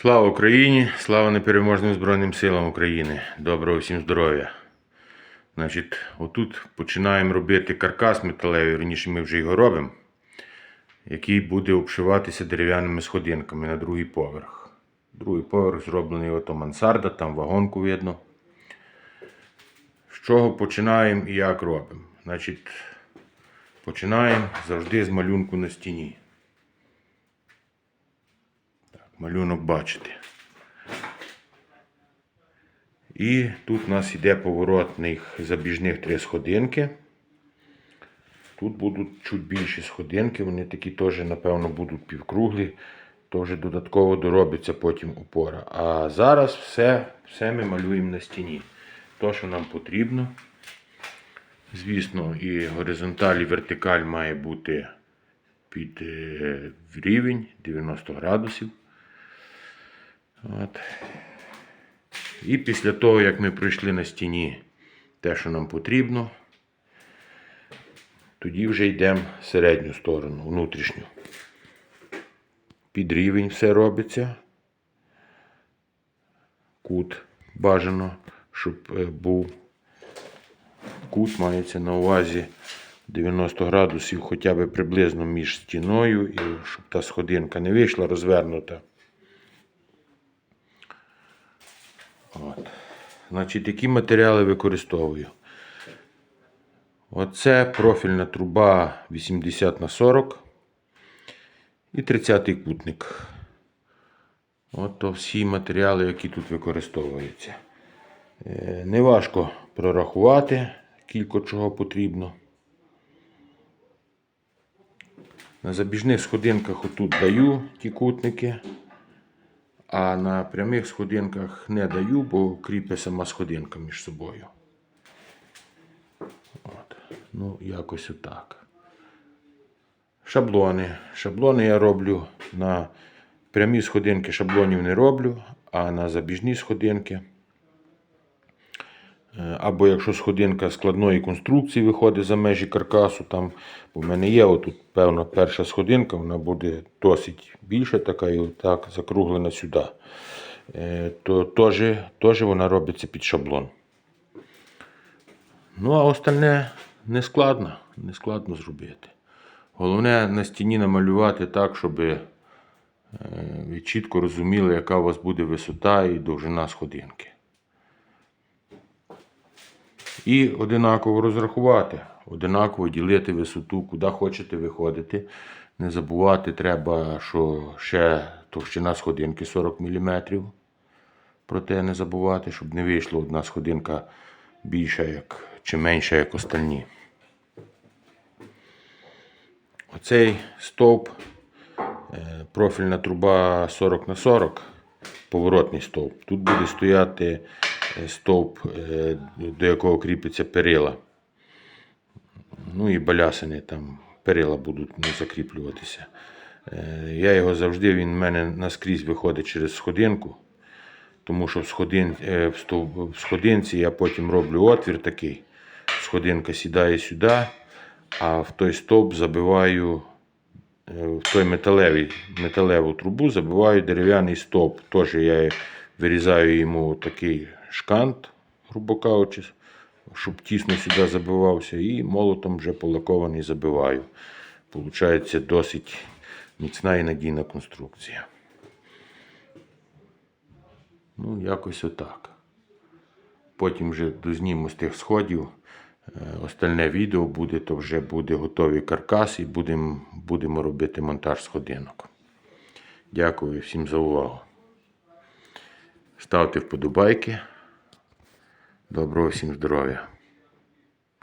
Слава Україні! Слава непереможним Збройним силам України! Доброго всім здоров'я! Значить, отут починаємо робити каркас металевий, раніше ми вже його робимо, який буде обшиватися дерев'яними сходинками на другий поверх. Другий поверх зроблений ото мансарда, там вагонку видно. З чого починаємо і як робимо? Значить, починаємо завжди з малюнку на стіні. Малюнок бачите. І тут у нас йде поворотних забіжних три сходинки. Тут будуть чуть більші сходинки, вони такі теж, напевно, будуть півкруглі, теж додатково доробиться потім опора. А зараз все, все ми малюємо на стіні. То, що нам потрібно. Звісно, і горизонталь, і вертикаль має бути під е, рівень 90 градусів. От. І після того, як ми пройшли на стіні те, що нам потрібно, тоді вже йдемо в середню сторону, внутрішню. Під рівень все робиться. Кут бажано, щоб е, був. Кут мається на увазі 90 градусів хоча б приблизно між стіною, і щоб та сходинка не вийшла розвернута. От. Значить, які матеріали використовую? Оце профільна труба 80 на 40 і 30 кутник. От то всі матеріали, які тут використовуються. Е, Неважко прорахувати, кілько чого потрібно. На забіжних сходинках отут даю ті кутники. А на прямих сходинках не даю, бо кріпить сама сходинка між собою. От. Ну, якось отак. Шаблони. Шаблони я роблю на прямі сходинки шаблонів не роблю, а на забіжні сходинки. Е, Або якщо сходинка складної конструкції виходить за межі каркасу, там у мене є отут, певно, перша сходинка, вона буде досить більша, така і отак закруглена сюди. Е, То теж, теж вона робиться під шаблон. Ну, а остальне не складно, не складно зробити. Головне на стіні намалювати так, щоб е, ви чітко розуміли, яка у вас буде висота і довжина сходинки. І одинаково розрахувати, одинаково ділити висоту, куди хочете виходити. Не забувати треба, що ще товщина сходинки 40 мм. Проте не забувати, щоб не вийшла одна сходинка більша як, чи менша, як остальні. Оцей стовп, е, профільна труба 40 на 40, поворотний стовп. Тут буде стояти е, стовп, е, до якого кріпиться перила. Ну і балясини там перила будуть не закріплюватися. Е, Я його завжди, він в мене наскрізь виходить через сходинку. Тому що в, сходин, в, сходинці я потім роблю отвір такий. Сходинка сідає сюди, а в той стовп забиваю в той металевий, металеву трубу забиваю дерев'яний стовп. Теж я вирізаю йому такий шкант, грубо кажучи, щоб тісно сюди забивався, і молотом вже полакований забиваю. Получається досить міцна і надійна конструкція. Ну, якось отак. Потім вже дозніму з тих сходів. Е, Остальне відео буде, то вже буде готовий каркас і будемо будемо робити монтаж сходинок. Дякую всім за увагу. Ставте вподобайки. Доброго всім здоров'я!